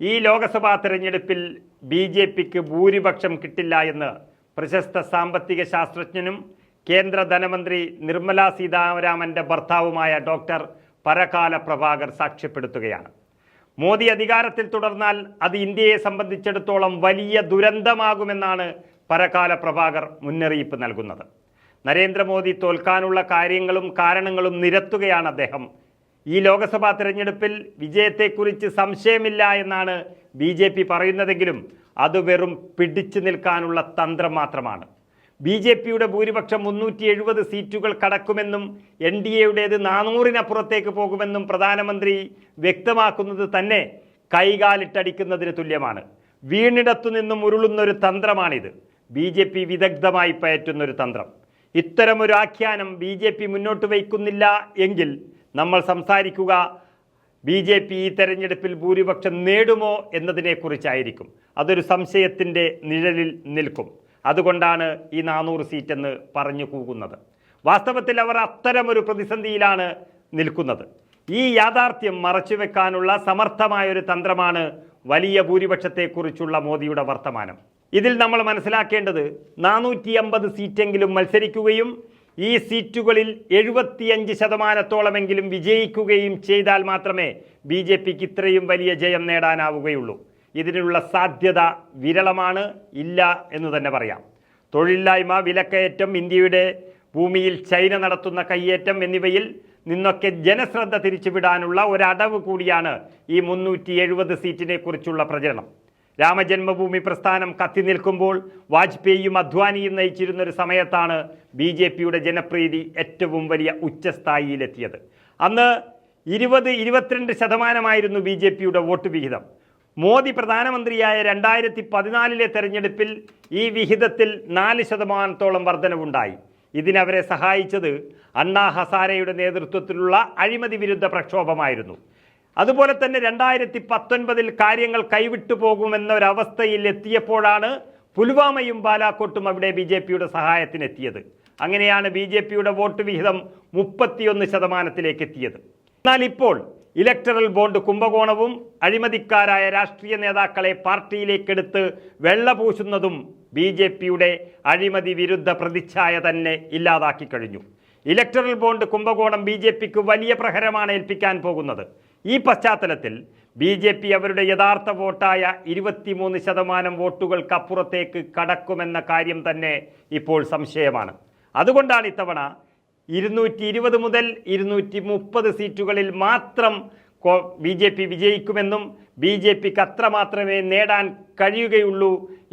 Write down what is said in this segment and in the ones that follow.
ഈ ലോക്സഭാ തെരഞ്ഞെടുപ്പിൽ B J പിക്ക് ഭൂരിപക്ഷം കിട്ടില്ല എന്ന് പ്രശസ്ത സാമ്പത്തിക ശാസ്ത്രജ്ഞനും കേന്ദ്ര ധനമന്ത്രി നിർമ്മല സീതാരാമന്റെ ഭർത്താവുമായ ഡോക്ടർ പരകാല പ്രഭാകർ സാക്ഷ്യപ്പെടുത്തുകയാണ്. മോദി അധികാരത്തിൽ തുടർന്നാൽ അത് ഇന്ത്യയെ സംബന്ധിച്ചിടത്തോളം വലിയ ദുരന്തമാകുമെന്നാണ് പരകാല പ്രഭാകർ മുന്നറിയിപ്പ് നൽകുന്നത്. നരേന്ദ്രമോദി തോൽക്കാനുള്ള കാര്യങ്ങളും കാരണങ്ങളും നിരത്തുകയാണ് അദ്ദേഹം. ഈ ലോക്സഭാ തെരഞ്ഞെടുപ്പിൽ വിജയത്തെക്കുറിച്ച് സംശയമില്ല എന്നാണ് ബി ജെ പി പറയുന്നതെങ്കിലും അത് വെറും പിടിച്ചു നിൽക്കാനുള്ള തന്ത്രം മാത്രമാണ്. ബി ജെ പിയുടെ ഭൂരിപക്ഷം മുന്നൂറ്റി എഴുപത് സീറ്റുകൾ കടക്കുമെന്നും എൻ ഡി എയുടേത് നാനൂറിനപ്പുറത്തേക്ക് പോകുമെന്നും പ്രധാനമന്ത്രി വ്യക്തമാക്കുന്നത് തന്നെ കൈകാലിട്ടടിക്കുന്നതിന് തുല്യമാണ്. വീണിടത്തു നിന്നും ഉരുളുന്നൊരു തന്ത്രമാണിത്. ബി ജെ പി വിദഗ്ധമായി പയറ്റുന്നൊരു തന്ത്രം. ഇത്തരമൊരു ആഖ്യാനം ബി ജെ പി മുന്നോട്ട് വയ്ക്കുന്നില്ല എങ്കിൽ നമ്മൾ സംസാരിക്കുക ബി ജെ പി ഈ തെരഞ്ഞെടുപ്പിൽ ഭൂരിപക്ഷം നേടുമോ എന്നതിനെക്കുറിച്ചായിരിക്കും. അതൊരു സംശയത്തിന്റെ നിഴലിൽ നിൽക്കും. അതുകൊണ്ടാണ് ഈ നാനൂറ് സീറ്റെന്ന് പറഞ്ഞു കൂകുന്നത്. വാസ്തവത്തിൽ അവർ അത്തരമൊരു പ്രതിസന്ധിയിലാണ് നിൽക്കുന്നത്. ഈ യാഥാർത്ഥ്യം മറച്ചുവെക്കാനുള്ള സമർത്ഥമായ ഒരു തന്ത്രമാണ് വലിയ ഭൂരിപക്ഷത്തെക്കുറിച്ചുള്ള മോദിയുടെ വർത്തമാനം. ഇതിൽ നമ്മൾ മനസ്സിലാക്കേണ്ടത് നാനൂറ്റി അമ്പത് സീറ്റെങ്കിലും മത്സരിക്കുകയും ഈ സീറ്റുകളിൽ എഴുപത്തിയഞ്ച് ശതമാനത്തോളമെങ്കിലും വിജയിക്കുകയും ചെയ്താൽ മാത്രമേ ബി ജെ പിക്ക് ഇത്രയും വലിയ ജയം നേടാനാവുകയുള്ളൂ. ഇതിനുള്ള സാധ്യത വിരളമാണ് ഇല്ല എന്ന് തന്നെ പറയാം. തൊഴിലില്ലായ്മ വിലക്കയറ്റം ഇന്ത്യയുടെ ഭൂമിയിൽ ചൈന നടത്തുന്ന കയ്യേറ്റം എന്നിവയിൽ നിന്നൊക്കെ ജനശ്രദ്ധ തിരിച്ചുവിടാനുള്ള ഒരടവ് കൂടിയാണ് ഈ മുന്നൂറ്റി എഴുപത് സീറ്റിനെ കുറിച്ചുള്ള പ്രചരണം. രാമജന്മഭൂമി പ്രസ്ഥാനം കത്തി നിൽക്കുമ്പോൾ വാജ്പേയിയും അദ്വാനിയും നയിച്ചിരുന്ന ഒരു സമയത്താണ് ബി ജെ പിയുടെ ജനപ്രീതി ഏറ്റവും വലിയ ഉച്ചസ്ഥായിയിലെത്തിയത്. അന്ന് ഇരുപത് ഇരുപത്തിരണ്ട് ശതമാനമായിരുന്നു ബി ജെ പിയുടെ വോട്ട് വിഹിതം. മോദി പ്രധാനമന്ത്രിയായ രണ്ടായിരത്തി പതിനാലിലെ തെരഞ്ഞെടുപ്പിൽ ഈ വിഹിതത്തിൽ നാല് ശതമാനത്തോളം വർധനവുണ്ടായി. ഇതിനവരെ സഹായിച്ചത് അണ്ണാ ഹസാരയുടെ നേതൃത്വത്തിലുള്ള അഴിമതി വിരുദ്ധ പ്രക്ഷോഭമായിരുന്നു. അതുപോലെ തന്നെ രണ്ടായിരത്തി പത്തൊൻപതിൽ കാര്യങ്ങൾ കൈവിട്ടു പോകുമെന്നൊരവസ്ഥയിൽ എത്തിയപ്പോഴാണ് പുൽവാമയും ബാലാക്കോട്ടും അവിടെ ബി ജെ പിയുടെ സഹായത്തിനെത്തിയത്. അങ്ങനെയാണ് ബി ജെ പിയുടെ വോട്ട് വിഹിതം മുപ്പത്തിയൊന്ന് ശതമാനത്തിലേക്ക് എത്തിയത്. എന്നാൽ ഇപ്പോൾ ഇലക്ടറൽ ബോണ്ട് കുംഭകോണവും അഴിമതിക്കാരായ രാഷ്ട്രീയ നേതാക്കളെ പാർട്ടിയിലേക്കെടുത്ത് വെള്ളപൂശുന്നതും ബി ജെ പിയുടെ അഴിമതി വിരുദ്ധ പ്രതിച്ഛായ തന്നെ ഇല്ലാതാക്കി കഴിഞ്ഞു. ഇലക്ടറൽ ബോണ്ട് കുംഭകോണം ബി ജെ പിക്ക് വലിയ പ്രഹരമാണ് ഏൽപ്പിക്കാൻ പോകുന്നത്. ഈ പശ്ചാത്തലത്തിൽ ബി ജെ പി അവരുടെ യഥാർത്ഥ വോട്ടായ ഇരുപത്തിമൂന്ന് ശതമാനം വോട്ടുകൾക്കപ്പുറത്തേക്ക് കടക്കുമെന്ന കാര്യം തന്നെ ഇപ്പോൾ സംശയമാണ്. അതുകൊണ്ടാണ് ഇത്തവണ ഇരുന്നൂറ്റി ഇരുപത് മുതൽ ഇരുന്നൂറ്റി മുപ്പത് സീറ്റുകളിൽ മാത്രം ബി ജെ പി വിജയിക്കുമെന്നും ബി ജെ പിക്ക് അത്ര മാത്രമേ നേടാൻ കഴിയുകയുള്ളൂ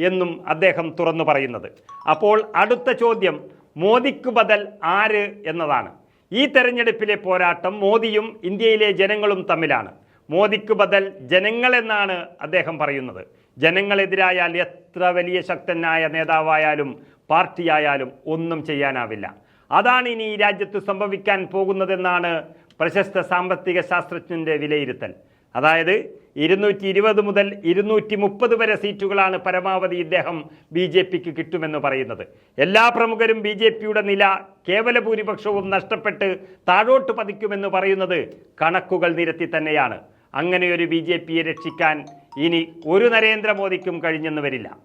എന്നും അദ്ദേഹം തുറന്നു പറയുന്നത്. അപ്പോൾ അടുത്ത ചോദ്യം മോദിക്ക് ബദൽ ആര് എന്നതാണ്. ഈ തെരഞ്ഞെടുപ്പിലെ പോരാട്ടം മോദിയും ഇന്ത്യയിലെ ജനങ്ങളും തമ്മിലാണ്. മോദിക്ക് ബദൽ ജനങ്ങളെന്നാണ് അദ്ദേഹം പറയുന്നത്. ജനങ്ങളെതിരായാൽ എത്ര വലിയ ശക്തനായ നേതാവായാലും പാർട്ടിയായാലും ഒന്നും ചെയ്യാനാവില്ല. അതാണ് ഇനി ഈ രാജ്യത്ത് സംഭവിക്കാൻ പോകുന്നതെന്നാണ് പ്രശസ്ത സാമ്പത്തിക ശാസ്ത്രജ്ഞന്റെ വിലയിരുത്തൽ. അതായത് ഇരുന്നൂറ്റി ഇരുപത് മുതൽ ഇരുന്നൂറ്റി മുപ്പത് വരെ സീറ്റുകളാണ് പരമാവധി ഇദ്ദേഹം ബി ജെ പിക്ക് കിട്ടുമെന്ന് പറയുന്നത്. എല്ലാ പ്രമുഖരും ബി ജെ പിയുടെ നില കേവല ഭൂരിപക്ഷവും നഷ്ടപ്പെട്ട് താഴോട്ട് പതിക്കുമെന്ന് പറയുന്നത് കണക്കുകൾ നിരത്തി തന്നെയാണ്. അങ്ങനെയൊരു ബി ജെ പിയെ രക്ഷിക്കാൻ ഇനി ഒരു നരേന്ദ്രമോദിക്കും കഴിഞ്ഞെന്ന് വരില്ല.